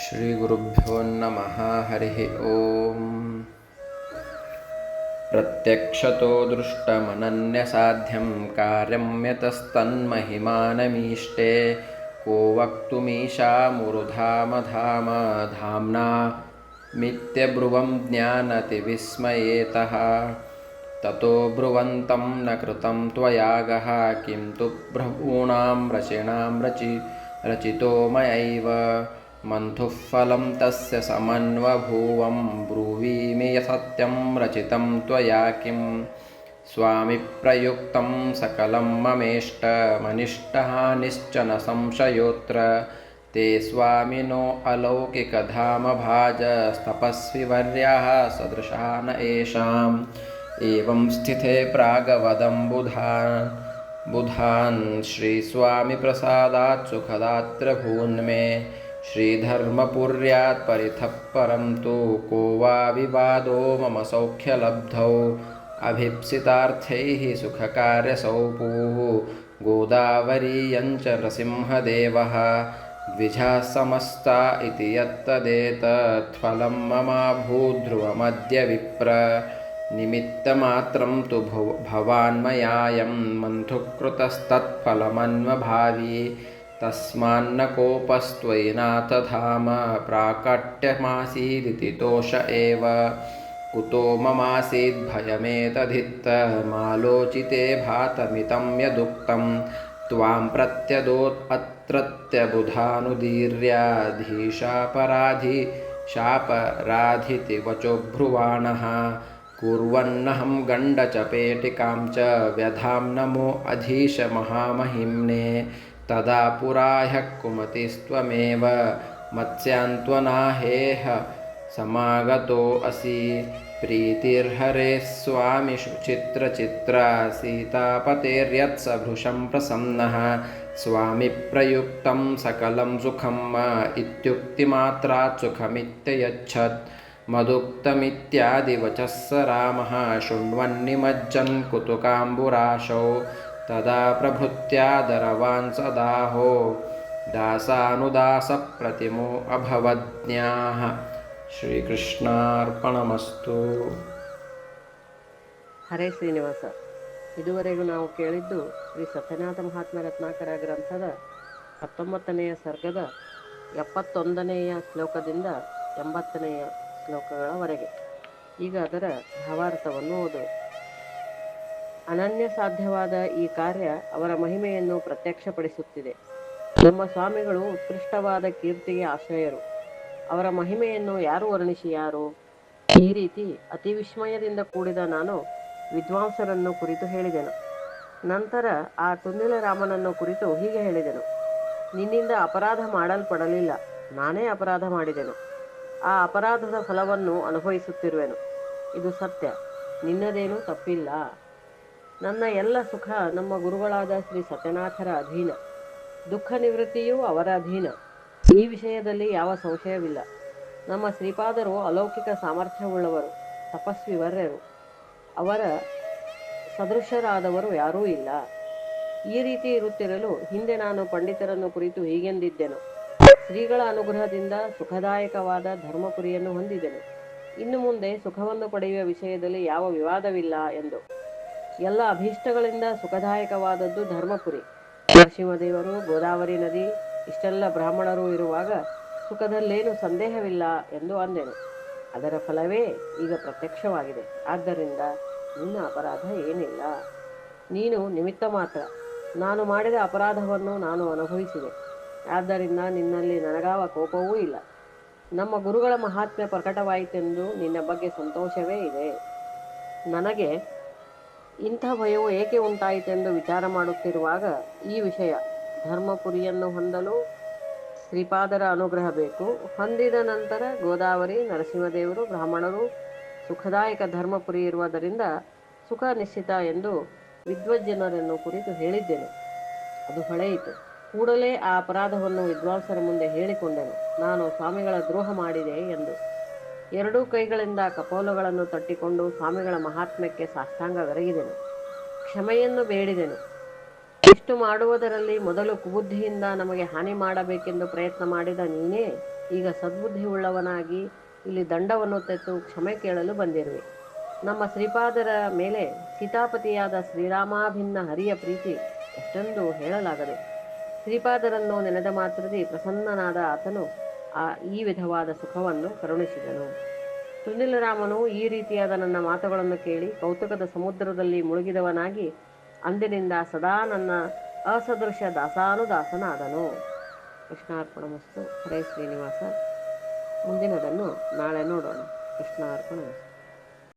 श्रीगुरुभ्यो नमः हरिः ॐ प्रत्यक्षतो दृष्टमनन्यसाध्यं कार्यं यतस्तन्महिमानमीष्टे को वक्तुमीशामुरुधामधाम धाम्ना मित्यब्रुवं ज्ञानतिविस्मयेतः। ततो ब्रुवन्तं न कृतं त्वयागः किं तु भ्रूणां रचिणां रचि रचितो मयैव मन्थुः फलं तस्य समन्वभूवं ब्रूवीमि सत्यं रचितं त्वया किं। स्वामिप्रयुक्तं सकलं ममेष्टमनिष्टहानिश्च न संशयोऽत्र। ते स्वामिनो अलौकिकधामभाजस्तपस्विवर्यः सदृशः न येषाम् एवं स्थिते प्रागवदं बुधान् बुधान् श्रीस्वामिप्रसादात् सुखदात्र भून्मे श्रीधर्मपुर्यात् परितः परं तु को वा विवादो मम सौख्यलब्धौ। अभीप्सितार्थैः सुखकार्यसौपूः। गोदावरीयञ्च नृसिंहदेवः। द्विजाः समस्ता इति यत्तदेतत्फलं ममाभूद्ध्रुवमद्य विप्र। निमित्तमात्रं तु भव भवान्मयायं। मन्थुकृतस्तत्फलमन्वभावी तस्मान्न कोपस्त्वयि नाथ धाम प्राकट्यमासीदिति तोष एव। कुतो ममासीद्भयमेतधित्तमालोचिते भातमितं यदुक्तं। त्वां शापराधिति वचो भ्रुवाणः कुर्वन्नहं गण्डचपेटिकां च व्यधां नमो अधीश महामहिम्ने तदा पुरा ह्यः कुमतिस्त्वमेव मत्स्यान्त्वनाहेह समागतोऽसि प्रीतिर्हरेः स्वामिषु चित्रचित्रा सीतापतेर्यत्सभृशं प्रसन्नः। स्वामिप्रयुक्तं सकलं सुखं इत्युक्तिमात्रात् सुखमित्ययच्छत् मदुक्तमित्यादिवचः स रामः शृण्वन्निमज्जन् कुतुकाम्बुराशौ तदा प्रभृत्यादरवान् सदाहो दासानुदासप्रतिमो अभवज्ञाः ಶ್ರೀಕೃಷ್ಣಾರ್ಪಣಮಸ್ತು ಹರೇ ಶ್ರೀನಿವಾಸ ಇದುವರೆಗೂ ನಾವು ಕೇಳಿದ್ದು ಶ್ರೀ ಸತ್ಯನಾಥ ಮಹಾತ್ಮ ರತ್ನಾಕರ ಗ್ರಂಥದ ಹತ್ತೊಂಬತ್ತನೆಯ ಸರ್ಗದ ಎಪ್ಪತ್ತೊಂದನೆಯ ಶ್ಲೋಕದಿಂದ ಎಂಬತ್ತನೆಯ ಶ್ಲೋಕಗಳವರೆಗೆ. ಈಗ ಅದರ ಭಾವಾರ್ಥವನ್ನು ಓದು. ಅನನ್ಯ ಸಾಧ್ಯವಾದ ಈ ಕಾರ್ಯ ಅವರ ಮಹಿಮೆಯನ್ನು ಪ್ರತ್ಯಕ್ಷಪಡಿಸುತ್ತಿದೆ. ನಮ್ಮ ಸ್ವಾಮಿಗಳು ಉತ್ಕೃಷ್ಟವಾದ ಕೀರ್ತಿಗೆ ಆಶ್ರಯರು. ಅವರ ಮಹಿಮೆಯನ್ನು ಯಾರು ವರ್ಣಿಸಿ ಯಾರು? ಈ ರೀತಿ ಅತಿ ವಿಸ್ಮಯದಿಂದ ಕೂಡಿದ ನಾನು ವಿದ್ವಾಂಸರನ್ನು ಕುರಿತು ಹೇಳಿದೆನು. ನಂತರ ಆ ತುಂದಿಲ ರಾಮನನ್ನು ಕುರಿತು ಹೀಗೆ ಹೇಳಿದೆನು. ನಿನ್ನಿಂದ ಅಪರಾಧ ಮಾಡಲ್ಪಡಲಿಲ್ಲ. ನಾನೇ ಅಪರಾಧ ಮಾಡಿದೆನು. ಆ ಅಪರಾಧದ ಫಲವನ್ನು ಅನುಭವಿಸುತ್ತಿರುವೆನು. ಇದು ಸತ್ಯ. ನಿನ್ನದೇನೂ ತಪ್ಪಿಲ್ಲ. ನನ್ನ ಎಲ್ಲ ಸುಖ ನಮ್ಮ ಗುರುಗಳಾದ ಶ್ರೀ ಸತ್ಯನಾಥರ ಅಧೀನ. ದುಃಖ ನಿವೃತ್ತಿಯೂ ಅವರ ಅಧೀನ. ಈ ವಿಷಯದಲ್ಲಿ ಯಾವ ಸಂಶಯವಿಲ್ಲ. ನಮ್ಮ ಶ್ರೀಪಾದರು ಅಲೌಕಿಕ ಸಾಮರ್ಥ್ಯವುಳ್ಳವರು, ತಪಸ್ವಿವರ್ಯರು. ಅವರ ಸದೃಶರಾದವರು ಯಾರೂ ಇಲ್ಲ. ಈ ರೀತಿ ಇರುತ್ತಿರಲು ಹಿಂದೆ ನಾನು ಪಂಡಿತರನ್ನು ಕುರಿತು ಹೀಗೆಂದಿದ್ದೆನು. ಶ್ರೀಗಳ ಅನುಗ್ರಹದಿಂದ ಸುಖದಾಯಕವಾದ ಧರ್ಮಪುರಿಯನ್ನು ಹೊಂದಿದೆನು ಇನ್ನು ಮುಂದೆ ಸುಖವನ್ನು ಪಡೆಯುವ ವಿಷಯದಲ್ಲಿ ಯಾವ ವಿವಾದವಿಲ್ಲ ಎಂದು. ಎಲ್ಲ ಅಭೀಷ್ಟಗಳಿಂದ ಸುಖದಾಯಕವಾದದ್ದು ಧರ್ಮಪುರಿ. ನರಸಿಂಹದೇವರು, ಗೋದಾವರಿ ನದಿ, ಇಷ್ಟೆಲ್ಲ ಬ್ರಾಹ್ಮಣರು ಇರುವಾಗ ಸುಖದಲ್ಲೇನು ಸಂದೇಹವಿಲ್ಲ ಎಂದು ಅಂದೆನು ಅದರ ಫಲವೇ ಈಗ ಪ್ರತ್ಯಕ್ಷವಾಗಿದೆ. ಆದ್ದರಿಂದ ನಿನ್ನ ಅಪರಾಧ ಏನಿಲ್ಲ. ನೀನು ನಿಮಿತ್ತ ಮಾತ್ರ. ನಾನು ಮಾಡಿದ ಅಪರಾಧವನ್ನು ನಾನು ಅನುಭವಿಸಿದೆ. ಆದ್ದರಿಂದ ನಿನ್ನಲ್ಲಿ ನನಗಾವ ಕೋಪವೂ ಇಲ್ಲ. ನಮ್ಮ ಗುರುಗಳ ಮಹಾತ್ಮ್ಯ ಪ್ರಕಟವಾಯಿತೆಂದು ನಿನ್ನ ಬಗ್ಗೆ ಸಂತೋಷವೇ ಇದೆ. ನನಗೆ ಇಂಥ ಭಯವು ಏಕೆ ಉಂಟಾಯಿತೆಂದು ವಿಚಾರ ಮಾಡುತ್ತಿರುವಾಗ ಈ ವಿಷಯ, ಧರ್ಮಪುರಿಯನ್ನು ಹೊಂದಲು ಶ್ರೀಪಾದರ ಅನುಗ್ರಹ ಬೇಕು. ಹೊಂದಿದ ನಂತರ ಗೋದಾವರಿ, ನರಸಿಂಹದೇವರು, ಬ್ರಾಹ್ಮಣರು ಸುಖದಾಯಕ ಧರ್ಮಪುರಿ ಇರುವುದರಿಂದ ಸುಖ ನಿಶ್ಚಿತ ಎಂದು ವಿದ್ವಜ್ಜನರನ್ನು ಕುರಿತು ಹೇಳಿದ್ದೇನೆ. ಅದು ಹೊಳೆಯಿತು. ಕೂಡಲೇ ಆ ಅಪರಾಧವನ್ನು ವಿದ್ವಾಂಸರ ಮುಂದೆ ಹೇಳಿಕೊಂಡೆನು. ನಾನು ಸ್ವಾಮಿಗಳ ದ್ರೋಹ ಮಾಡಿದೆ ಎಂದು. ಎರಡೂ ಕೈಗಳಿಂದ ಕಪೋಲಗಳನ್ನು ತಟ್ಟಿಕೊಂಡು ಸ್ವಾಮಿಗಳ ಮಹಾತ್ಮ್ಯಕ್ಕೆ ಸಾಷ್ಟಾಂಗವೆರಗಿದೆನು ಕ್ಷಮೆಯನ್ನು ಬೇಡಿದೆನು. ಇಷ್ಟು ಮಾಡುವುದರಲ್ಲಿ ಮೊದಲು ಕುಬುದ್ಧಿಯಿಂದ ನಮಗೆ ಹಾನಿ ಮಾಡಬೇಕೆಂದು ಪ್ರಯತ್ನ ಮಾಡಿದ ನೀನೇ, ಈಗ ಸದ್ಬುದ್ಧಿಯುಳ್ಳವನಾಗಿ ಇಲ್ಲಿ ದಂಡವನ್ನು ತೆತ್ತು ಕ್ಷಮೆ ಕೇಳಲು ಬಂದಿರುವೆ. ನಮ್ಮ ಶ್ರೀಪಾದರ ಮೇಲೆ ಸೀತಾಪತಿಯಾದ ಶ್ರೀರಾಮಾಭಿನ್ನ ಹರಿಯ ಪ್ರೀತಿ ಎಷ್ಟೆಂದು ಹೇಳಲಾಗದು. ಶ್ರೀಪಾದರನ್ನು ನೆನೆದ ಮಾತ್ರದಿ ಪ್ರಸನ್ನನಾದ ಆತನು ಆ ಈ ವಿಧವಾದ ಸುಖವನ್ನು ಕರುಣಿಸಿದನು. ಸುನಿಲರಾಮನು ಈ ರೀತಿಯಾದ ನನ್ನ ಮಾತುಗಳನ್ನು ಕೇಳಿ ಕೌತುಕದ ಸಮುದ್ರದಲ್ಲಿ ಮುಳುಗಿದವನಾಗಿ ಅಂದಿನಿಂದ ಸದಾ ನನ್ನ ಅಸದೃಶ ದಾಸಾನುದಾಸನಾದನು. ಕೃಷ್ಣಾರ್ಪಣ ಮಸ್ತು ಹರೇ ಶ್ರೀನಿವಾಸ. ಮುಂದಿನದನ್ನು ನಾಳೆ ನೋಡೋಣ. ಕೃಷ್ಣಾರ್ಪಣ